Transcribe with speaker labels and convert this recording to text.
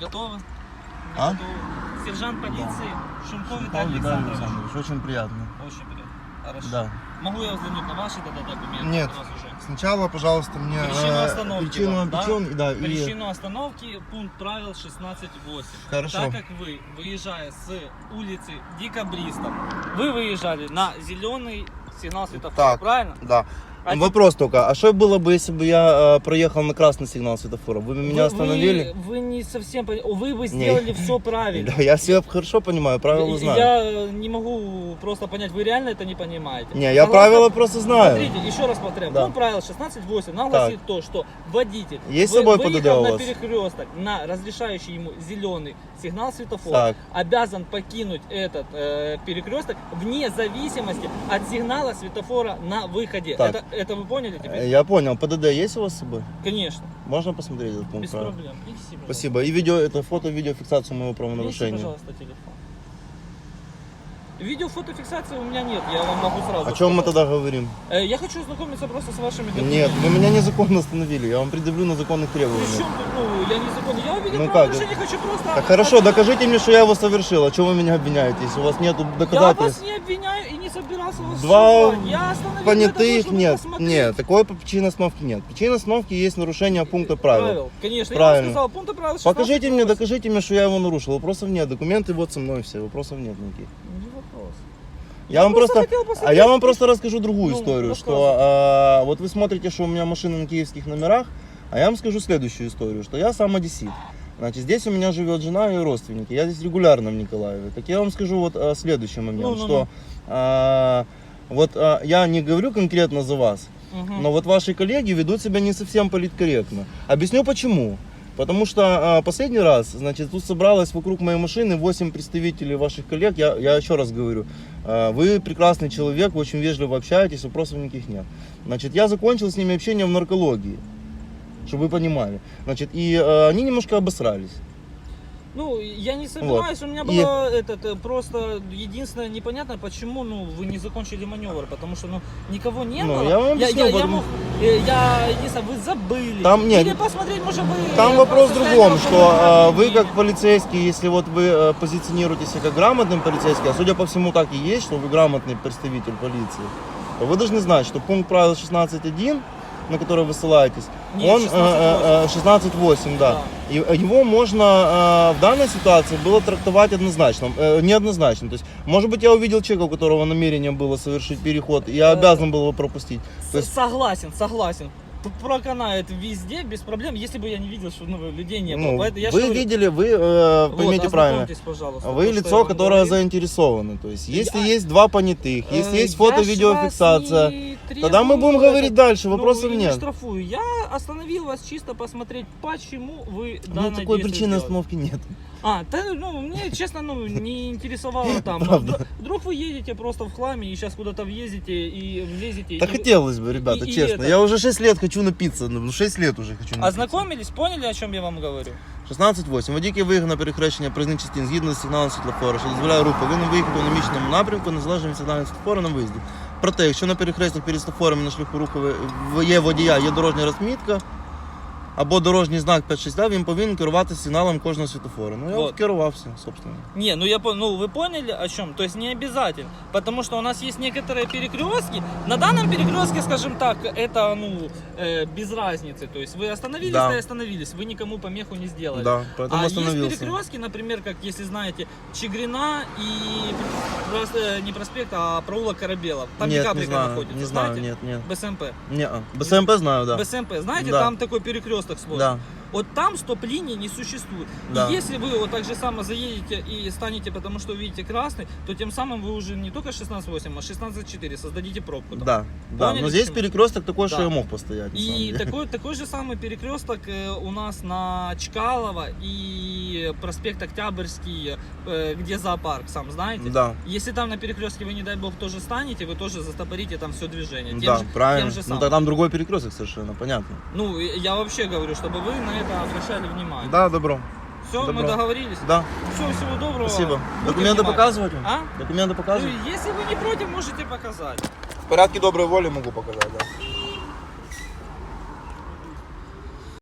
Speaker 1: Готовы?
Speaker 2: А?
Speaker 1: готовы. Сержант полиции Шумков
Speaker 2: Павел
Speaker 1: Виталий
Speaker 2: Виталий
Speaker 1: Александрович.
Speaker 2: Александрович, очень приятно.
Speaker 1: Очень приятно. Хорошо.
Speaker 2: Да.
Speaker 1: Могу я взглянуть на ваши тогда документы?
Speaker 2: Нет.
Speaker 1: У нас уже.
Speaker 2: Сначала, пожалуйста, мне
Speaker 1: Причину
Speaker 2: э,
Speaker 1: остановки
Speaker 2: причину,
Speaker 1: вам, да?
Speaker 2: причин, да, и
Speaker 1: Причину остановки пункт правил 16.8.
Speaker 2: Хорошо.
Speaker 1: Так как вы, выезжая с улицы Декабристов, вы выезжали на зеленый сигнал светофора,
Speaker 2: Так.
Speaker 1: правильно?
Speaker 2: да.
Speaker 1: А
Speaker 2: Вопрос только, а что было бы, если бы я э, проехал на красный сигнал светофора? Вы бы меня
Speaker 1: Вы-
Speaker 2: остановили?
Speaker 1: Вы, вы не совсем... пон- Вы бы сделали все правильно.
Speaker 2: Да, я все хорошо понимаю, правила знаю.
Speaker 1: Я не могу просто понять, вы реально это не понимаете.
Speaker 2: Не, я
Speaker 1: Согласно-
Speaker 2: правила просто знаю.
Speaker 1: Смотрите, еще раз повторяю.
Speaker 2: Да.
Speaker 1: Пункт правил 16.8 нам гласит то, что водитель,
Speaker 2: Есть с
Speaker 1: вы-
Speaker 2: собой ПДД
Speaker 1: выехав
Speaker 2: у
Speaker 1: на
Speaker 2: вас?
Speaker 1: перекресток на разрешающий ему зеленый сигнал светофора,
Speaker 2: Так.
Speaker 1: обязан покинуть этот э, перекресток вне зависимости от сигнала светофора на выходе.
Speaker 2: Так.
Speaker 1: Это, это вы поняли теперь?
Speaker 2: Э, Я понял, ПДД есть у вас с собой?
Speaker 1: Конечно,
Speaker 2: Можно посмотреть этот пункт
Speaker 1: без проблем. Пожалуйста.
Speaker 2: Спасибо. И видео, это фото, видеофиксацию моего правонарушения.
Speaker 1: пожалуйста, телефон. Видео фотофиксации у меня нет, я вам могу сразу
Speaker 2: О чем мы
Speaker 1: сказать.
Speaker 2: тогда говорим?
Speaker 1: Э, Я хочу ознакомиться просто с вашими документами.
Speaker 2: Нет, вы меня незаконно остановили, я вам предъявлю на законных требованиях.
Speaker 1: чем тут, ну, я незаконно. Я увидел
Speaker 2: Ну как?
Speaker 1: правонарушение, хочу просто...
Speaker 2: Так хорошо, докажите мне, что я его совершил. А что вы меня обвиняете, если у вас нет
Speaker 1: Я вас
Speaker 2: доказательств?
Speaker 1: не обвиняю и не собирался вас
Speaker 2: Два
Speaker 1: судить. Я остановил это,
Speaker 2: Понятых
Speaker 1: чтобы
Speaker 2: нет.
Speaker 1: посмотреть.
Speaker 2: Нет, такой причины остановки нет. Причина остановки есть нарушение пункта правил.
Speaker 1: Конечно,
Speaker 2: Правильно.
Speaker 1: я вам сказал, пункты правил 16.
Speaker 2: Покажите мне, докажите мне, что я его нарушил. Вопросов нет. Документы вот со мной все. Вопросов нет никаких. Я вам
Speaker 1: просто хотел посмотреть.
Speaker 2: а я вам просто расскажу другую
Speaker 1: Ну,
Speaker 2: историю,
Speaker 1: рассказывай.
Speaker 2: что а, вот вы смотрите, что у меня машина на киевских номерах, а я вам скажу следующую историю, что я сам одессит. Значит, здесь у меня живет жена и родственники. Я здесь регулярно в Николаеве. Так я вам скажу вот а, следующий момент,
Speaker 1: Ну, ну,
Speaker 2: что
Speaker 1: ну.
Speaker 2: а, вот а, я не говорю конкретно за вас,
Speaker 1: Мгм.
Speaker 2: но вот ваши коллеги ведут себя не совсем политкорректно. Объясню почему. Потому что а, последний раз, значит, тут собралось вокруг моей машины 8 представителей ваших коллег. Я, я еще раз говорю, а, вы прекрасный человек, вы очень вежливо общаетесь, вопросов никаких нет. Значит, я закончил с ними общение в наркологии, чтобы вы понимали. Значит, и а, они немножко обосрались.
Speaker 1: Ну, я не сомневаюсь, у меня
Speaker 2: И-
Speaker 1: было этот, э, просто единственное непонятно, почему, ну, вы не закончили маневр, потому что, ну, никого не
Speaker 2: Ну,
Speaker 1: было.
Speaker 2: я вам
Speaker 1: я,
Speaker 2: объясню,
Speaker 1: я, я мог, э, я, единственное, вы забыли.
Speaker 2: Там нет.
Speaker 1: Или посмотреть, может, вы...
Speaker 2: Там
Speaker 1: э,
Speaker 2: вопрос в другом, что а, вы как полицейский, если вот вы позиционируете себя как грамотным полицейский, а судя по всему так и есть, что вы грамотный представитель полиции, то вы должны знать, что пункт правил 16.1, на который вы ссылаетесь,
Speaker 1: Нет,
Speaker 2: он э, э, э, 16.8, да. Э, его можно э, в данной ситуации было трактовать однозначно, э, неоднозначно. То есть, может быть, я увидел человека, у которого намерение было совершить переход, и я
Speaker 1: Э,
Speaker 2: обязан был его пропустить. То есть,
Speaker 1: Согласен, согласен. Проканает везде без проблем, если бы я не видел, что ну, людей не было.
Speaker 2: ну,
Speaker 1: Поэтому я
Speaker 2: вы
Speaker 1: говорю,
Speaker 2: видели, вы э,
Speaker 1: вот,
Speaker 2: поймите правильно.
Speaker 1: пожалуйста,
Speaker 2: Вы
Speaker 1: я
Speaker 2: лицо, которое
Speaker 1: говорил.
Speaker 2: заинтересовано. То есть, если
Speaker 1: Я-
Speaker 2: есть два понятых, если
Speaker 1: Э,
Speaker 2: есть
Speaker 1: я
Speaker 2: фото,
Speaker 1: ж
Speaker 2: видеофиксация,
Speaker 1: вас не
Speaker 2: тогда мы будем говорить
Speaker 1: это.
Speaker 2: дальше,
Speaker 1: Ну,
Speaker 2: вопросов
Speaker 1: и не
Speaker 2: нет.
Speaker 1: штрафую. Я остановил вас чисто посмотреть, почему вы
Speaker 2: Ну,
Speaker 1: данное
Speaker 2: такой
Speaker 1: действие
Speaker 2: причины
Speaker 1: сделали.
Speaker 2: остановки нет.
Speaker 1: А, да, ну, мне, честно, ну, не интересовало там. Ну,
Speaker 2: Правда.
Speaker 1: вдруг- вы едете просто в хламе и сейчас куда-то въедете и влезете.
Speaker 2: Да
Speaker 1: и
Speaker 2: хотелось бы, ребята,
Speaker 1: и- и
Speaker 2: честно.
Speaker 1: это-
Speaker 2: Я уже 6 лет хочу напиться. Ну, 6 лет уже хочу напиться.
Speaker 1: Ознакомились, поняли, о чем я вам говорю?
Speaker 2: 16.8. Водій виїхав на перехрещення проїзних частин згідно з сигналом світлофора, що дозволяє рух, повинен виїхати у наміченому напрямку незалежно від сигналу світлофора на виїзді. Проте, якщо на перехрестях перед світлофорами на шляху руху є водія, є дорожня розмітка, або дорожній знак 562, він повинен керувати сигналом кожного світлофора. Ну я
Speaker 1: Вот.
Speaker 2: от керувався, собственно.
Speaker 1: Не, ну я пон- ну вы поняли о чем? То есть не обязательно, потому что у нас есть некоторые перекрестки. На данном перекрестке, скажем так, это ну э, без разницы. То есть вы остановились,
Speaker 2: Да.
Speaker 1: да. и остановились, вы никому помеху не сделали.
Speaker 2: Да, поэтому
Speaker 1: а есть
Speaker 2: остановился.
Speaker 1: перекрестки, например, как если знаете, Чигрина и прос- э, не проспект, а проулок Корабелов. Там
Speaker 2: нет, не
Speaker 1: Декабрика
Speaker 2: знаю,
Speaker 1: находится,
Speaker 2: не знаю,
Speaker 1: знаете?
Speaker 2: нет, нет.
Speaker 1: БСМП.
Speaker 2: Не, а. БСМП знаю, да.
Speaker 1: БСМП, знаете,
Speaker 2: Да.
Speaker 1: там такой перекресток сложный.
Speaker 2: Да.
Speaker 1: Вот там стоп-линии не существует.
Speaker 2: Да.
Speaker 1: И если вы вот так же само заедете и станете, потому что увидите красный, то тем самым вы уже не только 16.8, а 16.4 создадите пробку. там.
Speaker 2: Да, да.
Speaker 1: Поняли,
Speaker 2: Но здесь
Speaker 1: почему?
Speaker 2: перекресток такой,
Speaker 1: Да.
Speaker 2: что я мог постоять.
Speaker 1: И такой, такой же самый перекресток э, у нас на Чкалова и проспект Октябрьский, где зоопарк, сам знаете?
Speaker 2: Да.
Speaker 1: Если там на перекрестке вы, не дай бог, тоже станете, вы тоже застопорите там все движение. Тем
Speaker 2: да,
Speaker 1: же-
Speaker 2: правильно.
Speaker 1: тем же
Speaker 2: ну
Speaker 1: самым.
Speaker 2: тогда там другой перекресток совершенно, понятно.
Speaker 1: Ну, я вообще говорю, чтобы вы на это обращали внимание.
Speaker 2: Да, добро.
Speaker 1: Все, мы
Speaker 2: добро.
Speaker 1: договорились.
Speaker 2: Да,
Speaker 1: Все, всего доброго.
Speaker 2: спасибо.
Speaker 1: Будьте
Speaker 2: Документы
Speaker 1: внимательны.
Speaker 2: показывать?
Speaker 1: А?
Speaker 2: Документы
Speaker 1: Ну,
Speaker 2: показывать?
Speaker 1: если вы не против, можете показать.
Speaker 2: В порядке доброй воли могу показать, да.